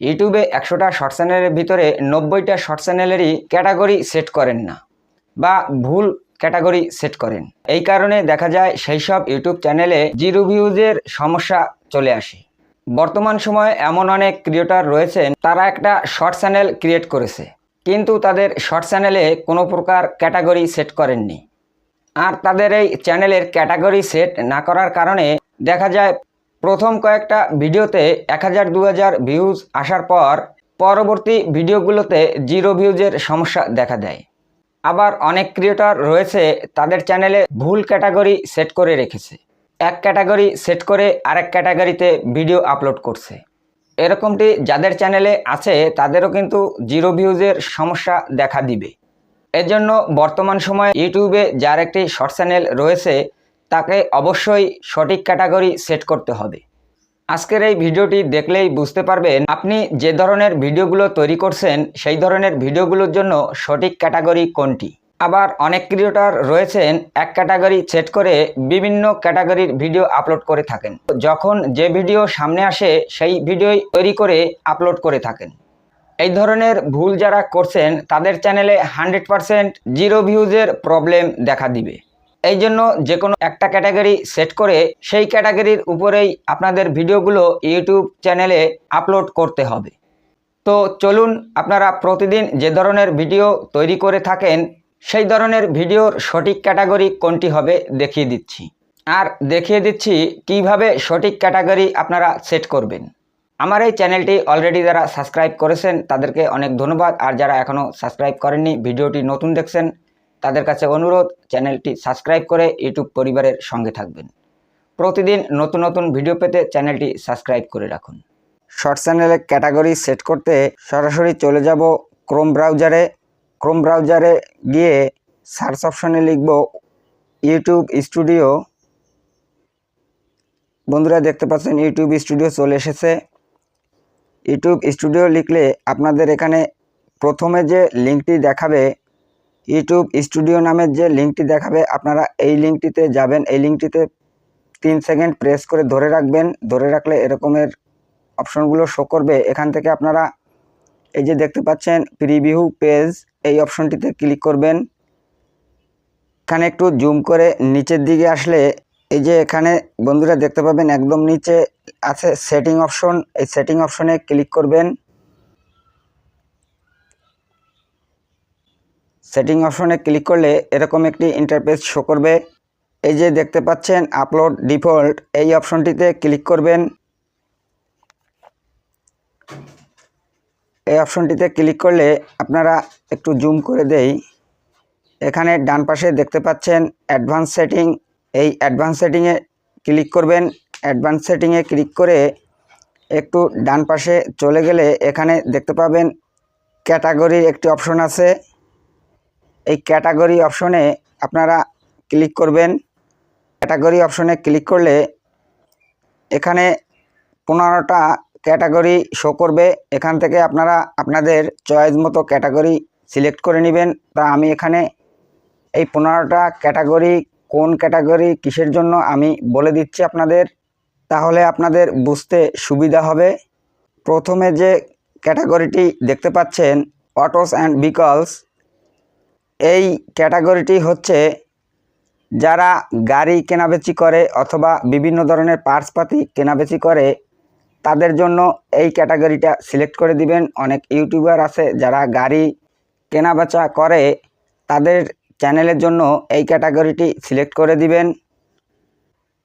ইউটিউবে একশোটা শর্ট চ্যানেলের ভিতরে নব্বইটা শর্ট চ্যানেলেরই ক্যাটাগরি সেট করেন না বা ভুল ক্যাটাগরি সেট করেন। এই কারণে দেখা যায় সেই সব ইউটিউব চ্যানেলে জিরো ভিউজের সমস্যা চলে আসে। বর্তমান সময়ে এমন অনেক ক্রিয়েটার রয়েছেন, তারা একটা শর্ট চ্যানেল ক্রিয়েট করেছে, কিন্তু তাদের শর্ট চ্যানেলে কোনো প্রকার ক্যাটাগরি সেট করেননি। আর তাদের এই চ্যানেলের ক্যাটাগরি সেট না করার কারণে দেখা যায় প্রথম কয়েকটা ভিডিওতে এক হাজার, দু হাজার ভিউজ আসার পর পরবর্তী ভিডিওগুলোতে জিরো ভিউজের সমস্যা দেখা দেয়। আবার অনেক ক্রিয়েটর রয়েছে, তাদের চ্যানেলে ভুল ক্যাটাগরি সেট করে রেখেছে। এক ক্যাটাগরি সেট করে আরেক ক্যাটাগরিতে ভিডিও আপলোড করছে। এরকমটি যাদের চ্যানেলে আছে, তাদেরও কিন্তু জিরো ভিউজের সমস্যা দেখা দিবে। এজন্য বর্তমান সময়ে ইউটিউবে যার একটি শর্ট চ্যানেল রয়েছে তাকে অবশ্যই সঠিক ক্যাটাগরি সেট করতে হবে। আজকের এই ভিডিওটি দেখলেই বুঝতে পারবেন, আপনি যে ধরনের ভিডিওগুলো তৈরি করছেন, সেই ধরনের ভিডিওগুলোর জন্য সঠিক ক্যাটাগরি কোনটি? আবার অনেক ক্রিয়েটর রয়েছেন, এক ক্যাটাগরি সেট করে বিভিন্ন ক্যাটাগরির ভিডিও আপলোড করে থাকেন। যখন যে ভিডিও সামনে আসে, সেই ভিডিওই তৈরি করে আপলোড করে থাকেন। এই ধরনের ভুল যারা করছেন, তাদের চ্যানেলে হান্ড্রেড পারসেন্ট জিরো ভিউজের প্রবলেম দেখা দিবে। এই জন্য যে কোনো একটা ক্যাটাগরি সেট করে সেই ক্যাটাগরির উপরেই আপনাদের ভিডিওগুলো ইউটিউব চ্যানেলে আপলোড করতে হবে। তো চলুন আপনারা প্রতিদিন যে ধরনের ভিডিও তৈরি করে থাকেন, সেই ধরনের ভিডিওর সঠিক ক্যাটাগরি কোনটি হবে দেখিয়ে দিচ্ছি। আর দেখিয়ে দিচ্ছি কীভাবে সঠিক ক্যাটাগরি আপনারা সেট করবেন। আমার এই চ্যানেলটি অলরেডি যারা সাবস্ক্রাইব করেছেন, তাদেরকে অনেক ধন্যবাদ। আর যারা এখনও সাবস্ক্রাইব করেননি, ভিডিওটি নতুন দেখছেন তাদের কাছে অনুরোধ, চ্যানেলটি সাবস্ক্রাইব করে ইউটিউব পরিবারের সঙ্গে থাকবেন। প্রতিদিন নতুন নতুন ভিডিও পেতে চ্যানেলটি সাবস্ক্রাইব করে রাখুন। শর্ট চ্যানেলে ক্যাটাগরি সেট করতে সরাসরি চলে যাব ক্রোম ব্রাউজারে। ক্রোম ব্রাউজারে গিয়ে সার্চ অপশনে লিখব ইউটিউব স্টুডিও। বন্ধুরা দেখতে পাচ্ছেন, ইউটিউব স্টুডিও চলে এসেছে। ইউটিউব স্টুডিও লিখলে আপনাদের এখানে প্রথমে যে লিঙ্কটি দেখাবে ইউটিউব স্টুডিও নামের যে লিঙ্কটি দেখাবে, আপনারা এই লিঙ্কটিতে যাবেন। এই লিঙ্কটিতে তিন সেকেন্ড প্রেস করে ধরে রাখবেন। ধরে রাখলে এরকমের অপশনগুলো শো করবে। এখান থেকে আপনারা এই যে দেখতে পাচ্ছেন প্রিভিউ পেজ এই অপশনটিতে ক্লিক করবেন। এখানে একটু জুম করে নিচের দিকে আসলে এই যে এখানে বন্ধুরা দেখতে পাবেন, একদম নিচে আছে সেটিং অপশন এই সেটিং অপশনে ক্লিক করবেন। সেটিং অপশনে ক্লিক করলে এরকম একটি ইন্টারফেস শো করবে। এই যে দেখতে পাচ্ছেন আপলোড ডিফল্ট এই অপশনটিতে ক্লিক করবেন। এই অপশনটিতে ক্লিক করলে আপনারা একটু জুম করে দেই। এখানে ডান পাশে দেখতে পাচ্ছেন অ্যাডভান্স সেটিং এই অ্যাডভান্স সেটিংয়ে ক্লিক করবেন। অ্যাডভান্স সেটিংয়ে ক্লিক করে একটু ডান পাশে চলে গেলে এখানে দেখতে পাবেন ক্যাটাগরির একটি অপশন আছে। এই ক্যাটাগরি অপশনে আপনারা ক্লিক করবেন। ক্যাটাগরি অপশনে ক্লিক করলে এখানে পনেরোটা ক্যাটাগরি শো করবে। এখান থেকে আপনারা আপনাদের চয়েস মতো ক্যাটাগরি সিলেক্ট করে নেবেন। তা আমি এখানে এই পনেরোটা ক্যাটাগরি কোন ক্যাটাগরি কিসের জন্য আমি বলে দিচ্ছি আপনাদের। তাহলে আপনাদের বুঝতে সুবিধা হবে। প্রথমে যে ক্যাটাগরিটি দেখতে পাচ্ছেন অটোস অ্যান্ড বিকলস এই ক্যাটাগরিটি হচ্ছে যারা গাড়ি কেনাবেচি করে অথবা বিভিন্ন ধরনের পার্টসপাতি কেনাবেচি করে, তাদের জন্য এই ক্যাটাগরিটা সিলেক্ট করে দিবেন। অনেক ইউটিউবার আছে যারা গাড়ি কেনাবেচা করে, তাদের চ্যানেলের জন্য এই ক্যাটাগরিটি সিলেক্ট করে দিবেন।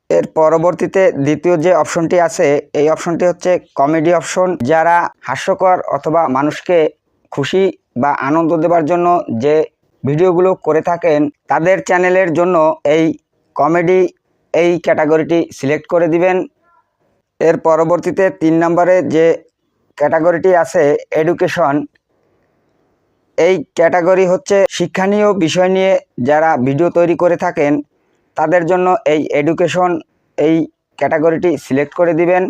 এর পরবর্তীতে দ্বিতীয় যে অপশনটি আছে, এই অপশনটি হচ্ছে কমেডি অপশন। যারা হাস্যকর অথবা মানুষকে খুশি বা আনন্দ দেওয়ার জন্য যে ভিডিওগুলো করে থাকেন, তাদের চ্যানেলের জন্য এই কমেডি এই ক্যাটাগরিটি সিলেক্ট করে দিবেন। এর পরবর্তীতে তিন নম্বরে যে ক্যাটাগরিটি আছে, এডুকেশন, এই ক্যাটাগরি হচ্ছে শিক্ষণীয় বিষয় নিয়ে যারা ভিডিও তৈরি করে থাকেন, তাদের জন্য এই এডুকেশন এই ক্যাটাগরিটি সিলেক্ট করে দিবেন।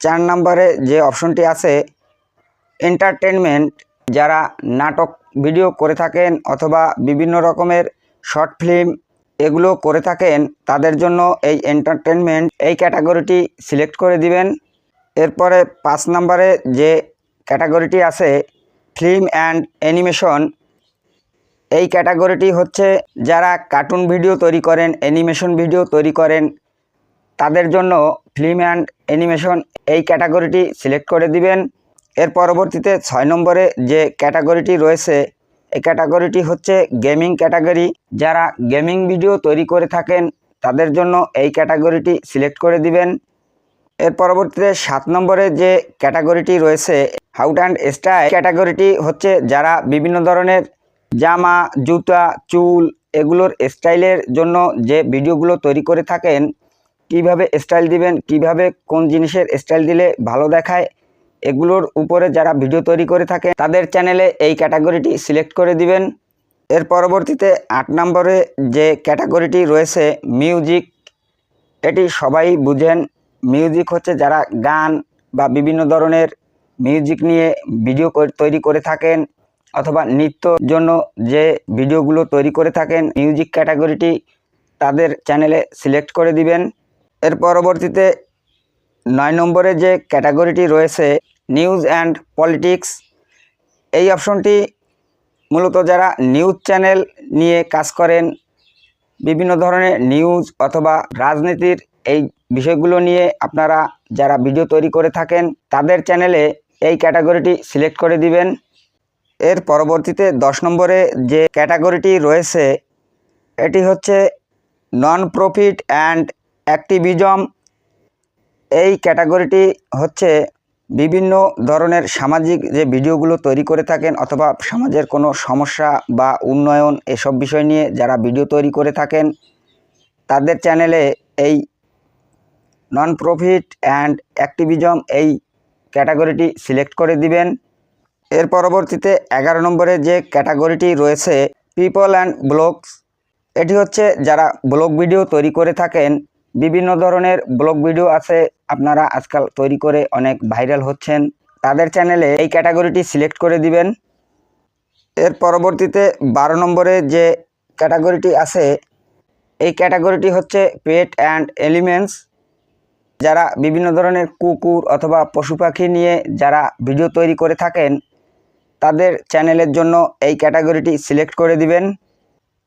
চার নম্বরে যে অপশনটি আছে এন্টারটেনমেন্ট যারা নাটক ভিডিও করে থাকেন অথবা বিভিন্ন রকমের শর্ট ফিল্ম এগুলো করে থাকেন, তাদের জন্য এই এন্টারটেনমেন্ট এই ক্যাটাগরিটি সিলেক্ট করে দিবেন। এরপরে পাঁচ নম্বরে যে ক্যাটাগরিটি আছে ফিল্ম অ্যান্ড অ্যানিমেশন এই ক্যাটাগরিটি হচ্ছে যারা কার্টুন ভিডিও তৈরি করেন অ্যানিমেশন ভিডিও তৈরি করেন, তাদের জন্য ফিল্ম অ্যান্ড অ্যানিমেশন এই ক্যাটাগরিটি সিলেক্ট করে দিবেন। এর পরবর্তীতে ছয় নম্বরে যে ক্যাটাগরিটি রয়েছে, এই ক্যাটাগরিটি হচ্ছে গেমিং ক্যাটাগরি। যারা গেমিং ভিডিও তৈরি করে থাকেন, তাদের জন্য এই ক্যাটাগরিটি সিলেক্ট করে দিবেন। এর পরবর্তীতে সাত নম্বরে যে ক্যাটাগরিটি রয়েছে, হাউট অ্যান্ড স্টাইল ক্যাটাগরিটি হচ্ছে যারা বিভিন্ন ধরনের জামা, জুতা, চুল এগুলোর স্টাইলের জন্য যে ভিডিওগুলো তৈরি করে থাকেন, কীভাবে স্টাইল দিবেন, কীভাবে কোন জিনিসের স্টাইল দিলে ভালো দেখায় এগুলোর উপরে যারা ভিডিও তৈরি করে থাকে, তাদের চ্যানেলে এই ক্যাটাগরিটি সিলেক্ট করে দিবেন। এর পরবর্তীতে আট নম্বরে যে ক্যাটাগরিটি রয়েছে মিউজিক এটি সবাই বুঝেন। মিউজিক হচ্ছে যারা গান বা বিভিন্ন ধরনের মিউজিক নিয়ে ভিডিও তৈরি করে থাকেন, অথবা নৃত্যর জন্য যে ভিডিওগুলো তৈরি করে থাকেন মিউজিক ক্যাটাগরিটি তাদের চ্যানেলে সিলেক্ট করে দিবেন। এর পরবর্তীতে নয় নম্বরে যে ক্যাটাগরিটি রয়েছে নিউজ অ্যান্ড পলিটিক্স, এই অপশনটি মূলত যারা নিউজ চ্যানেল নিয়ে কাজ করেন, বিভিন্ন ধরনের নিউজ অথবা রাজনীতির এই বিষয়গুলো নিয়ে আপনারা যারা ভিডিও তৈরি করে থাকেন, তাদের চ্যানেলে এই ক্যাটাগরিটি সিলেক্ট করে দিবেন। এর পরবর্তীতে দশ নম্বরে যে ক্যাটাগরিটি রয়েছে, এটি হচ্ছে নন প্রফিট অ্যান্ড অ্যাক্টিভিজম এই ক্যাটাগরিটি হচ্ছে বিভিন্ন ধরনের সামাজিক যে ভিডিওগুলো তৈরি করে থাকেন অথবা সমাজের কোনো সমস্যা বা উন্নয়ন এসব বিষয় নিয়ে যারা ভিডিও তৈরি করে থাকেন, তাদের চ্যানেলে এই নন প্রফিট অ্যান্ড অ্যাক্টিভিজম এই ক্যাটাগরিটি সিলেক্ট করে দিবেন। এর পরবর্তীতে এগারো নম্বরে যে ক্যাটাগরিটি রয়েছে পিপল অ্যান্ড ব্লগস এটি হচ্ছে যারা ব্লগ ভিডিও তৈরি করে থাকেন বিভিন্ন ধরনের ব্লগ ভিডিও আছে, আপনারা আজকাল তৈরি করে অনেক ভাইরাল হচ্ছেন। তাদের চ্যানেলে এই ক্যাটাগরিটি সিলেক্ট করে দিবেন। এর পরবর্তীতে বারো নম্বরে যে ক্যাটাগরিটি আছে, এই ক্যাটাগরিটি হচ্ছে পেট অ্যান্ড এলিমেন্টস যারা বিভিন্ন ধরনের কুকুর অথবা পশু পাখি নিয়ে যারা ভিডিও তৈরি করে থাকেন, তাদের চ্যানেলের জন্য এই ক্যাটাগরিটি সিলেক্ট করে দিবেন।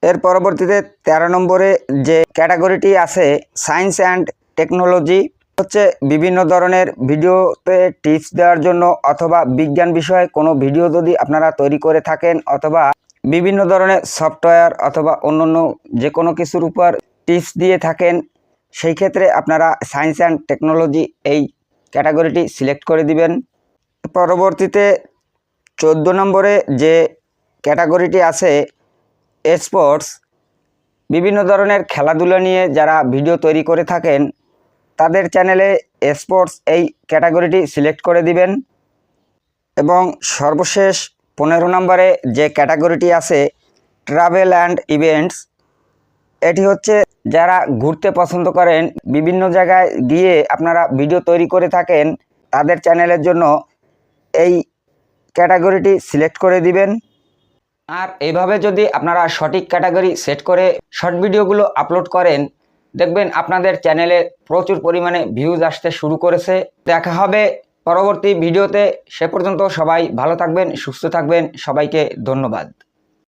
এর পরবর্তীতে তেরো নম্বরে যে ক্যাটাগরিটি আছে, সায়েন্স অ্যান্ড টেকনোলজি, হচ্ছে বিভিন্ন ধরনের ভিডিওতে টিপস দেওয়ার জন্য অথবা বিজ্ঞান বিষয়ে কোনো ভিডিও যদি আপনারা তৈরি করে থাকেন অথবা বিভিন্ন ধরনের সফটওয়্যার অথবা অন্যান্য যে কোনো কিছুর উপর টিপস দিয়ে থাকেন, সেই ক্ষেত্রে আপনারা সায়েন্স অ্যান্ড টেকনোলজি এই ক্যাটাগরিটি সিলেক্ট করে দিবেন। পরবর্তীতে চোদ্দ নম্বরে যে ক্যাটাগরিটি আছে স্পোর্টস বিভিন্ন ধরনের খেলাধুলা নিয়ে যারা ভিডিও তৈরি করে থাকেন, তাদের চ্যানেলে স্পোর্টস এই ক্যাটাগরিটি সিলেক্ট করে দিবেন। এবং সর্বশেষ পনেরো নম্বরে যে ক্যাটাগরিটি আছে, ট্রাভেল অ্যান্ড ইভেন্টস, এটি হচ্ছে যারা ঘুরতে পছন্দ করেন, বিভিন্ন জায়গায় গিয়ে আপনারা ভিডিও তৈরি করে থাকেন, তাদের চ্যানেলের জন্য এই ক্যাটাগরিটি সিলেক্ট করে দিবেন। আর এইভাবে যদি আপনারা সঠিক ক্যাটাগরি সেট করে শর্ট ভিডিওগুলো আপলোড করেন, দেখবেন আপনাদের চ্যানেলে প্রচুর পরিমাণে ভিউজ আসতে শুরু করেছে। দেখা হবে পরবর্তী ভিডিওতে। সে পর্যন্ত সবাই ভালো থাকবেন, সুস্থ থাকবেন। সবাইকে ধন্যবাদ।